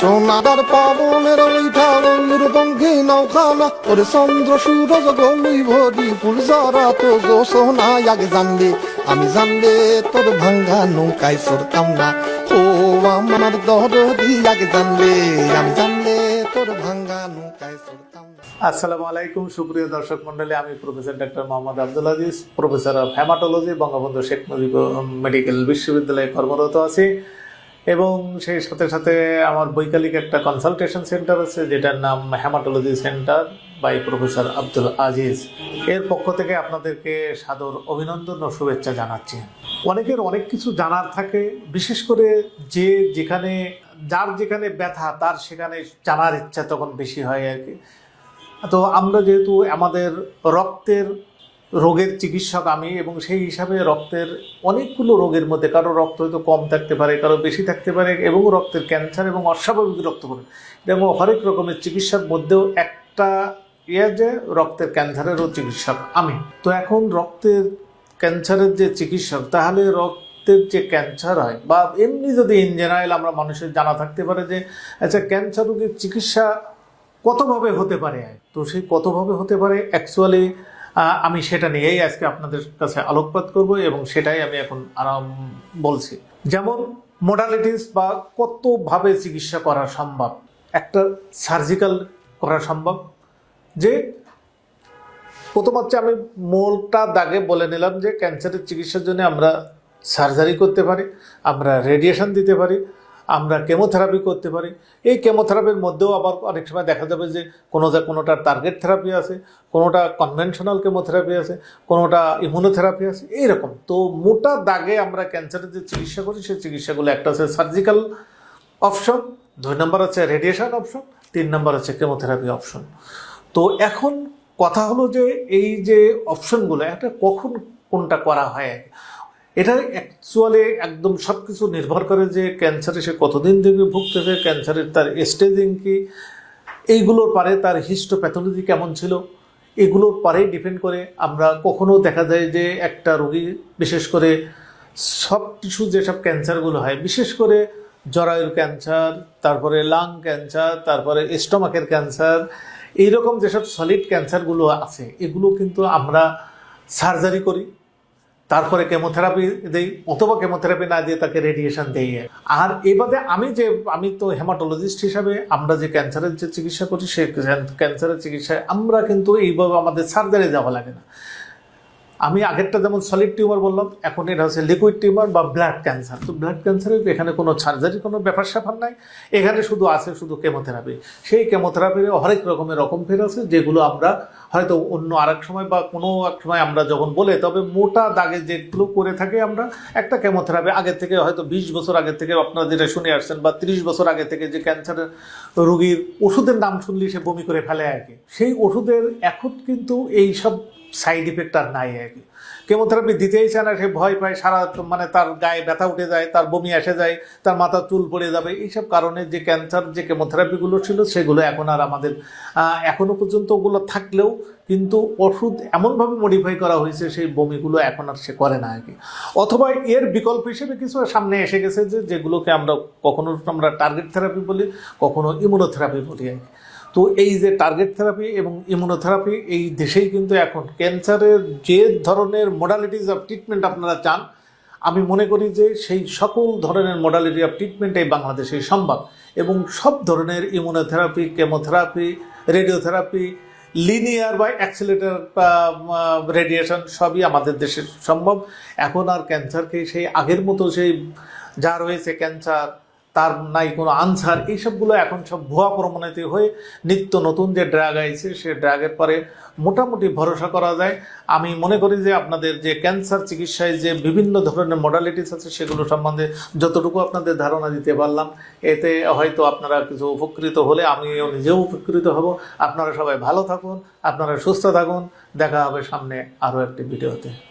সোনাদার পাবনের ওইটা পঙ্খে নৌখানা। ওরে চন্দ্র, সূরজ গলুই ভরি ফুল জরা তো গো সোনা, আগে জানলে আমি জানলে তোর ভাঙ্গা নৌকায় সরতাম না ও আমার দরদি, আগে জানলে আমি জানলে তোর ভাঙ্গা নৌকায় সরতাম আসসালামু আলাইকুম, সুপ্রিয় দর্শক মন্ডলী, আমি professor doctor Mohammad Abdul Aziz, professor of haematology, Bangabandhu Sheikh Mujib medical বিশ্ববিদ্যালয়ে কর্মরত আছি। এবং সেই সাথে সাথে আমার বৈকালিক একটা কনসালটেশন সেন্টার আছে, যেটার নাম haematology centre by professor Abdul Aziz এর পক্ষ থেকে আপনাদেরকে সাদর অভিনন্দন ও শুভেচ্ছা জানাচ্ছি। অনেকের অনেক কিছু জানার থাকে, বিশেষ করে যে যেখানে, যার যেখানে ব্যথা, তার সেখানে জানার ইচ্ছা তখন বেশি হয় আর কি। তো আমরা যেহেতু আমাদের রক্তের রোগের চিকিৎসক আমি এবং সেই হিসাবে রক্তের অনেকগুলো রোগের মধ্যে কারও রক্ত হয়তো কম থাকতে পারে, কারও বেশি থাকতে পারে এবং রক্তের ক্যান্সার এবং অস্বাভাবিক রক্তকরণ এবং হরেক রকমের চিকিৎসার মধ্যেও একটা ইয়ে যে রক্তের ক্যান্সারেরও চিকিৎসক আমি। তো এখন রক্তের ক্যান্সারের যে চিকিৎসক, তাহলে রক্তের যে ক্যান্সার হয় বা এমনি যদি ইন জেনারেল আমরা মানুষের জানা থাকতে পারে যে আচ্ছা ক্যান্সার রোগের চিকিৎসা কতভাবে হতে পারে? তো সেই কতভাবে হতে পারে? অ্যাকচুয়ালি আমি সেটা নিয়েই আজকে আপনাদের কাছে আলোকপাত করব এবং সেটাই আমি এখন আরাম বলছি। যেমন মোডালিটিস বা কতভাবে চিকিৎসা করা সম্ভব? একটা সার্জিক্যাল করা সম্ভব। যে প্রথম হচ্ছে আমি মোলটা দাগে বলে নিলাম যে ক্যান্সারের চিকিৎসার জন্য আমরা সার্জারি করতে পারি, আমরা রেডিয়েশন দিতে পারি আমরা কেমোথেরাপি করতে পারি। এই কেমোথেরাপির মধ্যেও আবার অনেক সময় দেখা যাবে যে কোনোটা কোনোটার টার্গেট থেরাপি আছে, কোনোটা কনভেনশনাল কেমোথেরাপি আছে, কোনোটা ইমিউনোথেরাপি আছে, এইরকম। তো মোটা দাগে আমরা ক্যান্সারের যে চিকিৎসা করি, সেই চিকিৎসাগুলো একটা আছে সার্জিক্যাল অপশন দুই নম্বর আছে রেডিয়েশন অপশন তিন নম্বর আছে কেমোথেরাপি অপশন তো এখন কথা হলো যে এই যে অপশনগুলো একটা কখন কোনটা করা হয়? এটা অ্যাকচুয়ালি একদম সব কিছু নির্ভর করে যে ক্যান্সারে সে কতদিন থেকে ভুগতেছে ক্যান্সারের তার স্টেজিং কি, এইগুলোর পারে তার হিস্টোপ্যাথোলজি কেমন ছিল, এগুলোর পারেই ডিপেন্ড করে। আমরা কখনো দেখা যায় যে একটা রোগী, বিশেষ করে সব টিস্যু যেসব ক্যান্সারগুলো হয়, বিশেষ করে জরায়ুর ক্যান্সার তারপরে লাং ক্যান্সার তারপরে স্টোমাকের ক্যান্সার এইরকম যেসব সলিড ক্যান্সারগুলো আছে, এগুলো কিন্তু আমরা সার্জারি করি। তারপরে কেমোথেরাপি দেই, অথবা কেমোথেরাপি না দিয়ে তাকে রেডিয়েশন দেই আর এবারে আমি যে, আমি তো হেমাটোলজিস্ট হিসাবে আমরা যে ক্যান্সারের যে চিকিৎসা করি সে ক্যান্সারের চিকিৎসায় আমরা কিন্তু এইভাবে আমাদের সার্জারি যাওয়া লাগে না। আমি আগেরটা যেমন সলিড টিউমার বললাম, এখন এটা হচ্ছে লিকুইড টিউমার বা ব্লাড ক্যান্সার তো ব্লাড ক্যান্সারের এখানে কোনো সার্জারি কোনো ব্যাপার স্যাপার নাই। এখানে শুধু আছে শুধু কেমোথেরাপি সেই কেমোথেরাপির হরেক রকমের রকম ফের আছে, যেগুলো আমরা হয়তো অন্য আরেক সময় বা কোনো এক সময় আমরা যখন বলে, তবে মোটা দাগে যেগুলো করে থাকে আমরা, একটা কেমোথেরাপি আগে থেকে হয়তো বিশ বছর আগে থেকে আপনারা যেটা শুনে আসছেন বা তিরিশ বছর আগে থেকে যে ক্যান্সারের রোগীর ওষুধের নাম শুনলে সে বমি করে ফেলে আর কি। সেই ওষুধের এখন কিন্তু এই সব সাইড ইফেক্ট আর নাই আর কি। কেমোথেরাপি দিতেই চায় না, সে ভয় পায়, সারা মানে তার গায়ে ব্যথা উঠে যায়, তার বমি এসে যায়, তার মাথা চুল পড়ে যাবে। এইসব কারণে যে ক্যান্সার যে কেমোথেরাপিগুলো ছিল, সেগুলো এখন আর আমাদের এখনও পর্যন্ত ওগুলো থাকলেও কিন্তু ওষুধ এমনভাবে মডিফাই করা হয়েছে, সেই বমিগুলো এখন আর সে করে না আর কি। অথবা এর বিকল্প হিসেবে কিছু সামনে এসে গেছে যে, যেগুলোকে আমরা কখনো আমরা টার্গেট থেরাপি বলি, কখনো ইমিউনোথেরাপি বলি আর কি। তো এই যে টার্গেট থেরাপি এবং ইমিউনোথেরাপি এই দেশেই কিন্তু এখন ক্যান্সারের যে ধরনের মোডালিটিস অফ ট্রিটমেন্ট আপনারা চান, আমি মনে করি যে সেই সকল ধরনের মোডালিটি অফ ট্রিটমেন্ট এই বাংলাদেশে সম্ভব। এবং সব ধরনের ইমিউনোথেরাপি কেমোথেরাপি রেডিওথেরাপি লিনিয়ার বা অ্যাক্সিলেটার রেডিয়েশন সবই আমাদের দেশে সম্ভব। এখন আর ক্যান্সারকে সেই আগের মতো সেই যা রয়েছে ক্যান্সার তার নাই কোনো আনসার। এইসবগুলো এখন সব ভুয়া প্রমাণিত হয়ে নিত্য নতুন যে ড্রাগ আইছে, সে ড্রাগের পরে মোটামুটি ভরসা করা যায়। আমি মনে করি যে আপনাদের যে ক্যান্সার চিকিৎসায় যে বিভিন্ন ধরনের মডালিটিস আছে, সেগুলো সম্বন্ধে যতটুকু আপনাদের ধারণা দিতে পারলাম, এতে হয়তো আপনারা কিছু উপকৃত হলে আমিও নিজেও উপকৃত হব। আপনারা সবাই ভালো থাকুন, আপনারা সুস্থ থাকুন। দেখা হবে সামনে আরও একটি ভিডিওতে।